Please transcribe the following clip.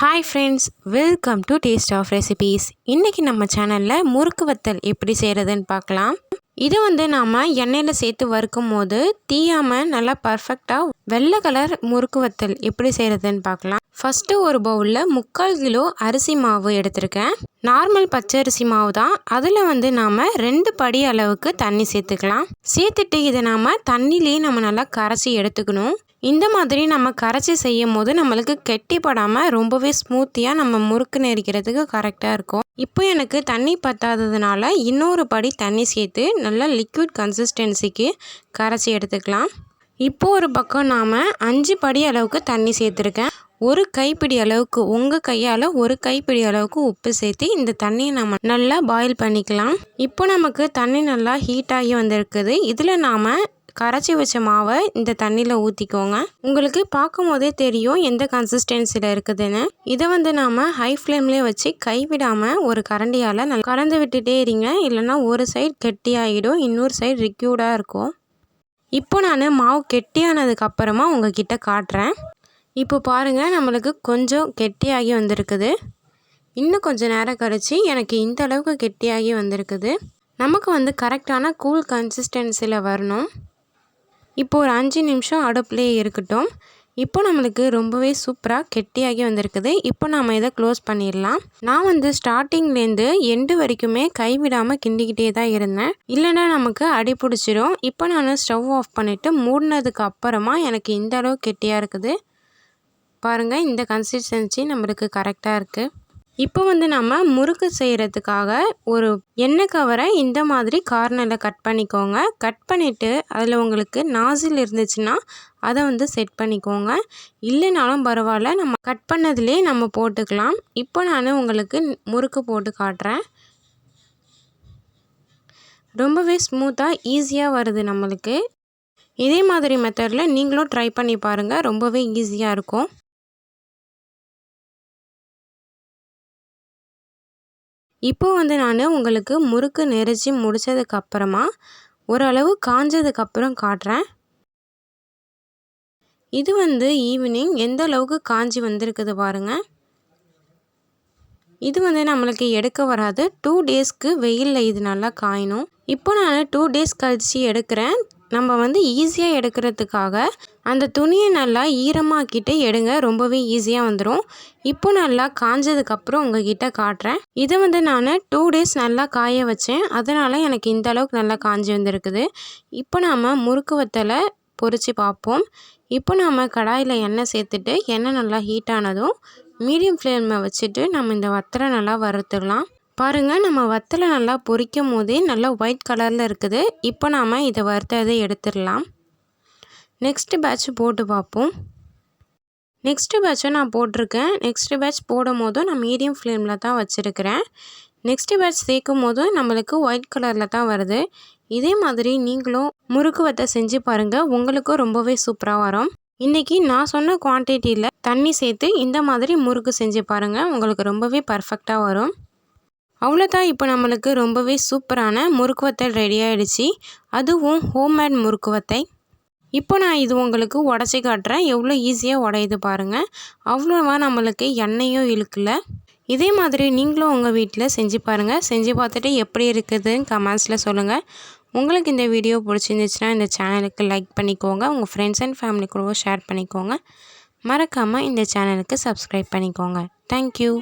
Hi friends welcome to taste of recipes இன்றைக்கி நம்ம சேனலில் முறுக்கு வத்தல் எப்படி செய்கிறதுன்னு பார்க்கலாம். இது வந்து நாம் எண்ணெயில் சேர்த்து வறுக்கும் போது தீயாமல் நல்லா பர்ஃபெக்டாக வெள்ளை கலர் முறுக்கு வத்தல் எப்படி செய்கிறதுன்னு பார்க்கலாம். ஃபஸ்ட்டு ஒரு பவுலில் முக்கால் கிலோ அரிசி மாவு எடுத்திருக்கேன். நார்மல் பச்சரிசி மாவு தான். அதில் வந்து நாம் ரெண்டு படி அளவுக்கு தண்ணி சேர்த்துக்கலாம். சேர்த்துட்டு இதை நாம் தண்ணிலேயே நம்ம நல்லா கரைச்சி எடுத்துக்கணும். இந்த மாதிரி நம்ம கரைச்சி செய்யும் போது நம்மளுக்கு கெட்டிப்படாமல் ரொம்பவே ஸ்மூத்தியாக நம்ம முறுக்கு நெரிக்கிறதுக்கு கரெக்டாக இருக்கும். இப்போ எனக்கு தண்ணி பத்தாததுனால இன்னொரு படி தண்ணி சேர்த்து நல்லா லிக்விட் கன்சிஸ்டன்சிக்கு கரைச்சி எடுத்துக்கலாம். இப்போ ஒரு பக்கம் நாம் அஞ்சு படி அளவுக்கு தண்ணி சேர்த்துருக்கேன். ஒரு கைப்பிடி அளவுக்கு உங்கள் கையால் ஒரு கைப்பிடி அளவுக்கு உப்பு சேர்த்து இந்த தண்ணியை நம்ம நல்லா பாயில் பண்ணிக்கலாம். இப்போ நமக்கு தண்ணி நல்லா ஹீட் ஆகி வந்திருக்குது. இதில் நாம் கரைச்சி வச்ச மாவை இந்த தண்ணியில் ஊற்றிக்கோங்க உங்களுக்கு பார்க்கும் போதே தெரியும் எந்த கன்சிஸ்டன்சியில் இருக்குதுன்னு. இதை வந்து நாம் ஹை ஃப்ளேம்லேயே வச்சு கைவிடாமல் ஒரு கரண்டியால் நல்லா கலந்து விட்டுட்டே இருங்க. இல்லைன்னா ஒரு சைடு கெட்டியாகிடும் இன்னொரு சைடு ரிக்யூர்டாக இருக்கும். இப்போ நான் மாவு கெட்டியானதுக்கு அப்புறமா உங்ககிட்ட காட்டுறேன். இப்போ பாருங்கள் நம்மளுக்கு கொஞ்சம் கெட்டியாகி வந்திருக்குது. இன்னும் கொஞ்சம் நேரம் கழித்து எனக்கு இந்த அளவுக்கு கெட்டியாகி வந்திருக்குது. நமக்கு வந்து கரெக்டான கூல் கன்சிஸ்டன்சியில் வரணும். இப்போ ஒரு அஞ்சு நிமிஷம் அடுப்புலேயே இருக்கட்டும். இப்போ நம்மளுக்கு ரொம்பவே சூப்பராக கெட்டியாகி வந்திருக்குது. இப்போ நம்ம இதை க்ளோஸ் பண்ணிடலாம். நான் வந்து ஸ்டார்டிங்லேருந்து எண்டு வரைக்குமே கைவிடாமல் கிண்டிக்கிட்டே தான் இருந்தேன். இல்லைன்னா நமக்கு அடி பிடிச்சிரும். இப்போ நான் ஸ்டவ் ஆஃப் பண்ணிவிட்டு மூடினதுக்கு அப்புறமா எனக்கு இந்த அளவு கெட்டியாக இருக்குது. பாருங்கள் இந்த கன்சிஸ்டன்சி நம்மளுக்கு கரெக்டாக இருக்குது இப்போ வந்து நம்ம முறுக்கு செய்கிறதுக்காக ஒரு எண்ணெய் கவரை இந்த மாதிரி கார்னரில் கட் பண்ணிக்கோங்க. கட் பண்ணிவிட்டு அதில் உங்களுக்கு நாசில் இருந்துச்சுன்னா அதை வந்து செட் பண்ணிக்கோங்க. இல்லைனாலும் பரவாயில்ல நம்ம கட் பண்ணதுலேயே நம்ம போட்டுக்கலாம். இப்போ நான் உங்களுக்கு முறுக்கு போட்டு காட்டுறேன். ரொம்பவே ஸ்மூத்தாக ஈஸியாக வருது நம்மளுக்கு. இதே மாதிரி மெத்தடில் நீங்களும் ட்ரை பண்ணி பாருங்கள் ரொம்பவே ஈஸியாக இருக்கும். இப்போ வந்து நான் உங்களுக்கு முறுக்கு நெரிச்சு முடித்ததுக்கப்புறமா ஓரளவு காஞ்சதுக்கப்புறம் காட்டுறேன். இது வந்து ஈவினிங் எந்த அளவுக்கு காஞ்சி வந்திருக்குது பாருங்கள் இது வந்து நம்மளுக்கு எடுக்க வராது. டூ டேஸ்க்கு வெயிலில் இது நல்லா காயணும். இப்போ நான் டூ டேஸ் கழித்து எடுக்கிறேன். நம்ம வந்து ஈஸியாக எடுக்கிறதுக்காக அந்த துணியை நல்லா ஈரமாக்கிட்டு எடுங்க. ரொம்பவே ஈஸியாக வந்துடும் இப்போ நல்லா காஞ்சதுக்கப்புறம் உங்ககிட்ட காட்டுறேன். இதை வந்து நான் டூ டேஸ் நல்லா காய வச்சேன். அதனால் எனக்கு இந்த அளவுக்கு நல்லா காஞ்சி வந்திருக்குது. இப்போ நாம் முறுக்கு வத்தலை பொறிச்சு பார்ப்போம். இப்போ நாம் கடாயில் எண்ணெய் சேர்த்துட்டு எண்ணெய் நல்லா ஹீட் ஆனதும் மீடியம் ஃப்ளேமில் வச்சுட்டு நம்ம இந்த வத்தலை நல்லா வறுத்துடலாம். பாருங்கள் நம்ம வத்தலை நல்லா பொரிக்கும் போதே நல்லா ஒயிட் கலரில் இருக்குது. இப்போ நாம் இதை வறுத்ததை எடுத்துடலாம். நெக்ஸ்ட்டு பேட்ச் போட்டு பார்ப்போம். நெக்ஸ்ட்டு பேட்சை நான் போட்டிருக்கேன். நெக்ஸ்ட்டு பேட்ச் போடும் போதும் நான் மீடியம் ஃப்ளேமில் தான் வச்சுருக்கிறேன். நெக்ஸ்ட்டு பேட்ச் சேர்க்கும் போதும் நம்மளுக்கு ஒயிட் கலரில் தான் வருது. இதே மாதிரி நீங்களும் முறுக்கு வத்தை செஞ்சு பாருங்கள் உங்களுக்கும் ரொம்பவே சூப்பராக வரும். இன்றைக்கி நான் சொன்ன குவான்டிட்டியில் தண்ணி சேர்த்து இந்த மாதிரி முறுக்கு செஞ்சு பாருங்கள் உங்களுக்கு ரொம்பவே பர்ஃபெக்டாக வரும். அவ்வளோதான். இப்போ நம்மளுக்கு ரொம்பவே சூப்பரான முறுக்கு வத்தல் ரெடி ஆகிடுச்சி அதுவும் ஹோம்மேட் முறுக்கு வத்தை இப்போ நான் இது உங்களுக்கு உடச்சி காட்டுறேன். எவ்வளோ ஈஸியாக உடையுது பாருங்கள் அவ்வளோவா நம்மளுக்கு எண்ணெயும் இழுக்கல. இதே மாதிரி நீங்களும் உங்கள் வீட்டில் செஞ்சு பாருங்கள் செஞ்சு பார்த்துட்டு எப்படி இருக்குதுன்னு கமெண்ட்ஸில் சொல்லுங்கள் உங்களுக்கு இந்த வீடியோ பிடிச்சிருந்துச்சுன்னா இந்த சேனலுக்கு லைக் பண்ணிக்கோங்க. உங்கள் ஃப்ரெண்ட்ஸ் அண்ட் ஃபேமிலி கூடவும் ஷேர் பண்ணிக்கோங்க. மறக்காமல் இந்த சேனலுக்கு சப்ஸ்கிரைப் பண்ணிக்கோங்க. தேங்க்யூ